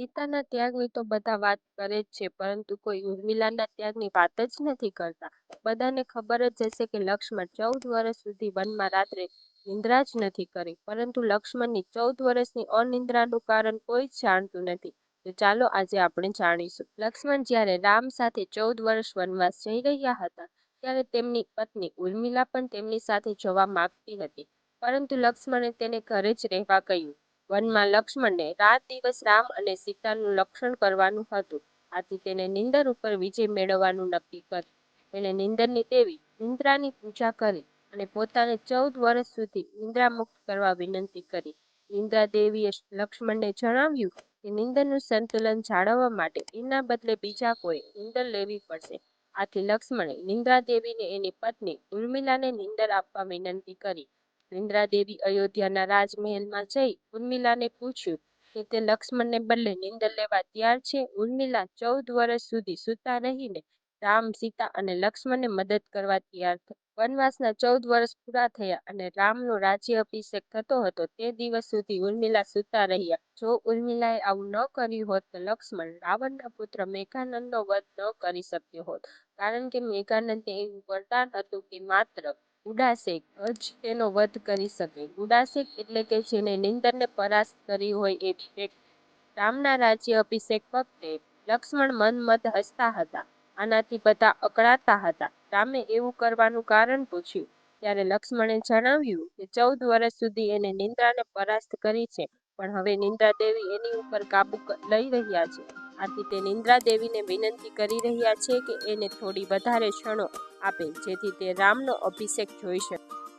સીતાના ત્યાગની તો બધા વાત કરે જ છે, પરંતુ કોઈ ઉર્મિલાના ત્યાગની વાત જ નથી કરતા. બધાને ખબર જ હશે કે લક્ષ્મણ ચૌદ વર્ષ સુધી વનમાં રાત્રે નિંદ્રા જ નથી કરી પરંતુ લક્ષ્મણની ચૌદ વર્ષની અનિંદ્રાનું કારણ કોઈ જ જાણતું નથી. તો ચાલો આજે આપણે જાણીશું. લક્ષ્મણ જ્યારે રામ સાથે ચૌદ વર્ષ વનવાસ જઈ રહ્યા હતા, ત્યારે તેમની પત્ની ઉર્મિલા પણ તેમની સાથે જવા માગતી હતી પરંતુ લક્ષ્મણે તેને ઘરે જ રહેવા કહ્યું. વનમાં લક્ષ્મણને રાત દિવસ રામ અને સીતાનું રક્ષણ કરવાનું હતું આથી તેને નિંદર ઉપર વિજય મેળવવાનું નક્કી કર્યું. તેણે નિંદરની દેવી નિંદ્રાની પૂજા કરી અને પોતાને ચૌદ વર્ષ સુધી નિંદ્રામુક્ત કરવા વિનંતી કરી. નિંદ્રા દેવીએ લક્ષ્મણને જણાવ્યું કે નિંદરનું સંતુલન જાળવવા માટે એના બદલે બીજા કોઈ નીંદર લેવી પડશે. આથી લક્ષ્મણે નિંદ્રા દેવીને એની પત્ની ઉર્મિલાને નિંદર આપવા વિનંતી કરી. નિંદ્રા દેવી અયોધ્યાના રાજમહેલમાં જઈ ઉર્મિલાને પૂછ્યું કે તે લક્ષ્મણને બદલે નિંદર લેવા તૈયાર છે. ઉર્મિલા ચૌદ વર્ષ સુધી સૂતા રહીને રામ, સીતા અને લક્ષ્મણને મદદ કરવા તૈયાર. વનવાસના ચૌદ વર્ષ પૂરા થયા અને રામનો રાજ્યાભિષેક થતો હતો તે દિવસ સુધી ઉર્મિલા સૂતા રહ્યા. જો ઉર્મિલાએ આવું ન કર્યું હોત તો લક્ષ્મણ રાવણના પુત્ર મેઘાનંદનો વધ ન કરી શક્યો હોત કારણ કે મેઘાનંદ એવું વરદાન હતું કે માત્ર ઉડાસેક જ તેનો વધ કરી શકે. ઉડાસેક એટલે કે જેણે નિંદરને પરાસ્ત કરી હોય એ વ્યક્તિ. રામના રાજ્યાભિષેક વખતે લક્ષ્મણ મનમત હસતા હતા. આનાથી બધા અકળાતા હતા. રામે એવું કરવાનું કારણ પૂછ્યું ત્યારે લક્ષ્મણે જણાવ્યું કે ચૌદ વર્ષ સુધી એને નિંદ્રાને પરાસ્ત કરી છે પણ હવે નિંદ્રા દેવી એની ઉપર કાબુ લઈ રહ્યા છે. આથી તે નિંદ્રા દેવીને વિનંતી કરી રહ્યા છે કે એને થોડી વધારે ક્ષણો આપે, જેથી તે રામનો અભિષેક જોઈ શકે.